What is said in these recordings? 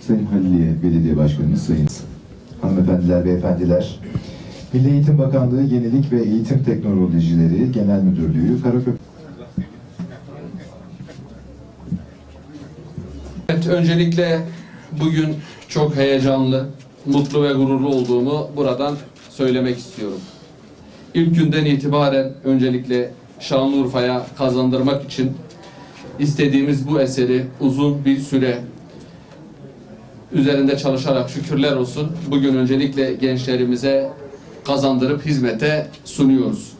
Sayın Haliliye Belediye Başkanımız, Sayın hanımefendiler, beyefendiler, Milli Eğitim Bakanlığı Yenilik ve Eğitim Teknolojileri Genel Müdürlüğü Karaköprü Evet, öncelikle bugün çok heyecanlı, mutlu ve gururlu olduğumu buradan söylemek istiyorum. İlk günden itibaren öncelikle Şanlıurfa'ya kazandırmak için istediğimiz bu eseri uzun bir süre üzerinde çalışarak şükürler olsun bugün öncelikle gençlerimize kazandırıp hizmete sunuyoruz.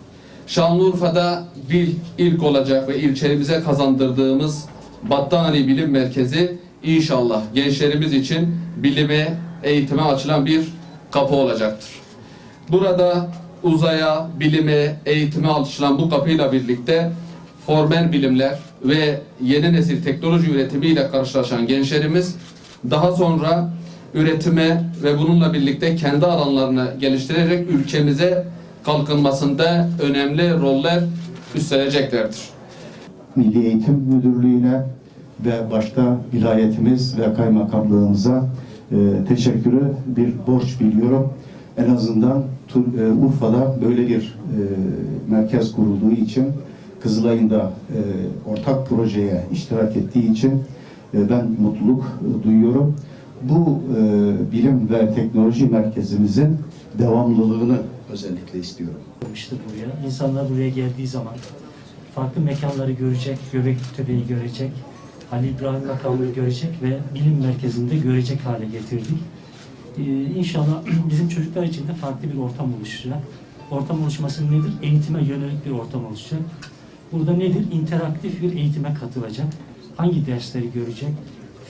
Şanlıurfa'da bir ilk olacak ve ilçemize kazandırdığımız Battaniye Bilim Merkezi inşallah gençlerimiz için bilime, eğitime açılan bir kapı olacaktır. Burada uzaya, bilime, eğitime açılan bu kapıyla birlikte formel bilimler ve yeni nesil teknoloji üretimiyle karşılaşan gençlerimiz daha sonra üretime ve bununla birlikte kendi alanlarını geliştirerek ülkemize kalkınmasında önemli roller üstleneceklerdir. Milli Eğitim Müdürlüğü'ne ve başta vilayetimiz ve kaymakamlığımıza e, teşekkürü bir borç biliyorum. En azından e, Urfa'da böyle bir e, merkez kurulduğu için Kızılay'ın da e, ortak projeye iştirak ettiği için e, ben mutluluk e, duyuyorum. Bu e, bilim ve teknoloji merkezimizin devamlılığını özellikle istiyorum. yapmıştır buraya. İnsanlar buraya geldiği zaman farklı mekanları görecek, Göbektepe'yi görecek, Halil İbrahim makamını görecek ve bilim merkezinde görecek hale getirdik. Ee, inşallah bizim çocuklar için de farklı bir ortam oluşacak. Ortam oluşması nedir? Eğitime yönelik bir ortam oluşacak. Burada nedir? İnteraktif bir eğitime katılacak. Hangi dersleri görecek?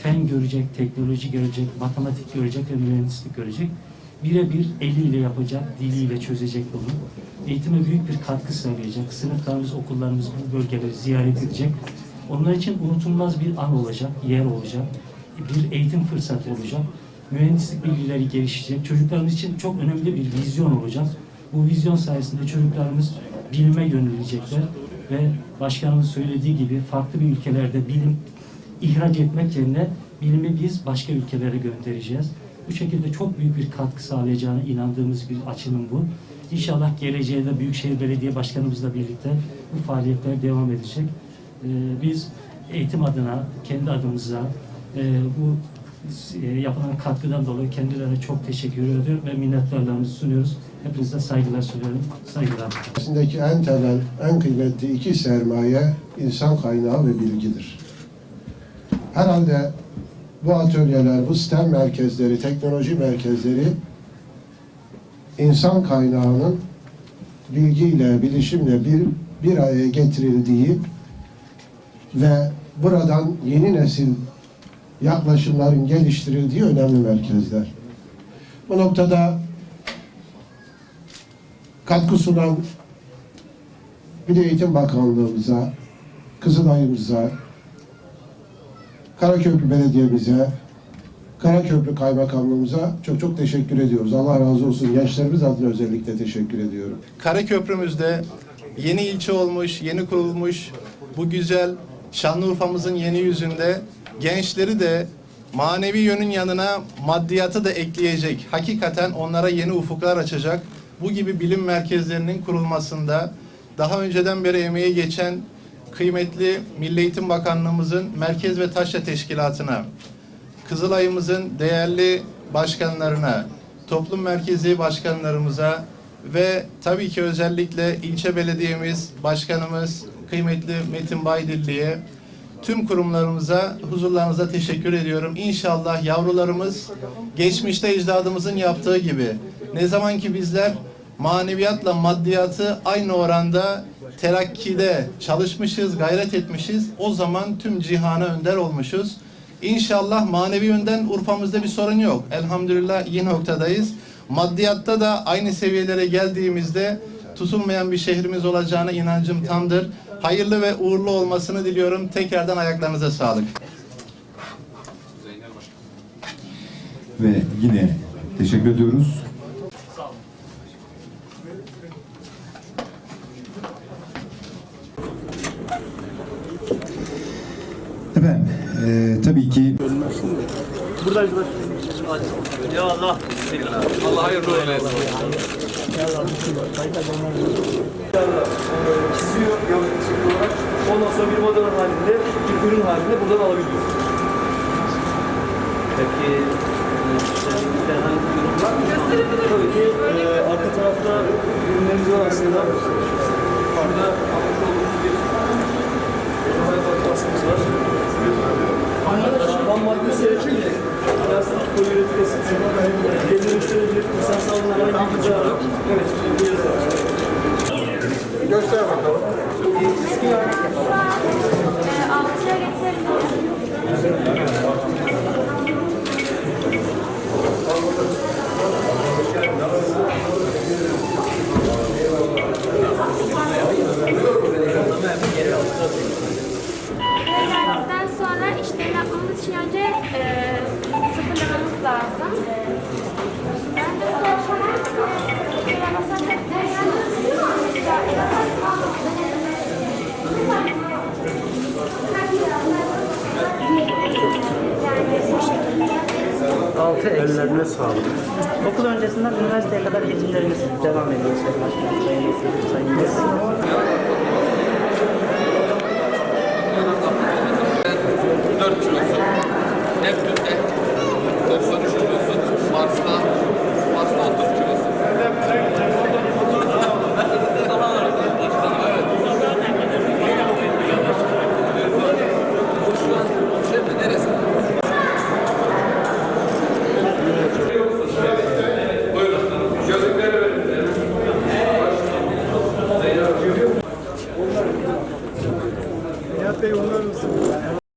Fen görecek, teknoloji görecek, matematik görecek ve mühendislik görecek. Birebir eliyle yapacak, diliyle çözecek bunu. Eğitime büyük bir katkı sağlayacak. Sınıflarımız, okullarımız bu bölgeleri ziyaret edecek. Onlar için unutulmaz bir an olacak, yer olacak. Bir eğitim fırsatı olacak. Mühendislik bilgileri gelişecek. Çocuklarımız için çok önemli bir vizyon olacak. Bu vizyon sayesinde çocuklarımız bilime yönelecekler ve başkanımız söylediği gibi farklı bir ülkelerde bilim ihraç etmek yerine bilimi biz başka ülkelere göndereceğiz. Bu şekilde çok büyük bir katkı sağlayacağına inandığımız bir açılım bu. İnşallah geleceğe de Büyükşehir Belediye Başkanımızla birlikte bu faaliyetler devam edecek. Ee, biz eğitim adına, kendi adımıza e, bu yapılan katkıdan dolayı kendilerine çok teşekkür ediyorum ve minnettarlarımızı sunuyoruz. Hepinize saygılar sunuyorum. Saygılar. Aslındaki en temel, en kıymetli iki sermaye insan kaynağı ve bilgidir. Herhalde bu atölyeler, bu STEM merkezleri, teknoloji merkezleri insan kaynağının bilgiyle, bilişimle bir, bir araya getirildiği ve buradan yeni nesil yaklaşımların geliştirildiği önemli merkezler. Bu noktada katkı sunan Milli Eğitim Bakanlığımıza, Kızılay'ımıza, Karaköprü Belediye'mize, Karaköprü Kaymakamlığımıza çok çok teşekkür ediyoruz. Allah razı olsun. Gençlerimiz adına özellikle teşekkür ediyorum. Karaköprümüzde yeni ilçe olmuş, yeni kurulmuş bu güzel Şanlıurfa'mızın yeni yüzünde gençleri de manevi yönün yanına maddiyatı da ekleyecek. Hakikaten onlara yeni ufuklar açacak. Bu gibi bilim merkezlerinin kurulmasında daha önceden beri emeği geçen kıymetli Milli Eğitim Bakanlığımızın Merkez ve Taşra Teşkilatı'na, Kızılay'ımızın değerli başkanlarına, toplum merkezi başkanlarımıza ve tabii ki özellikle ilçe belediyemiz, başkanımız, kıymetli Metin Baydilli'ye, tüm kurumlarımıza, huzurlarınıza teşekkür ediyorum. İnşallah yavrularımız geçmişte ecdadımızın yaptığı gibi ne zaman ki bizler maneviyatla maddiyatı aynı oranda terakkide çalışmışız, gayret etmişiz. O zaman tüm cihana önder olmuşuz. İnşallah manevi yönden Urfa'mızda bir sorun yok. Elhamdülillah iyi noktadayız. Maddiyatta da aynı seviyelere geldiğimizde tutulmayan bir şehrimiz olacağına inancım tamdır. Hayırlı ve uğurlu olmasını diliyorum. Tekrardan ayaklarınıza sağlık. ve yine teşekkür ediyoruz. Efendim, e, tabii ki Allah hayırlı uğurlu çiziyor olarak. Ondan sonra bir model halinde, bir ürün halinde buradan alabiliyoruz. Peki herhangi bir ürün? Tabii ki e, arka tarafta ürünlerimiz var aslında. Şurada almış olduğumuz bir model baskımız var. Ham madde seçimli. Plastik, poliüretik esit. Geri dönüştürülebilir, insan sağlığına herhangi bir zararı. yok. Evet, bu yazı var. Ee, altıya sağlık. Okul öncesinden üniversiteye kadar eğitimlerimiz devam ediyor Sayın Başkanım. Sayın Vekilim, Sayın Vekilim. 4 kilosu. Neptün'de 93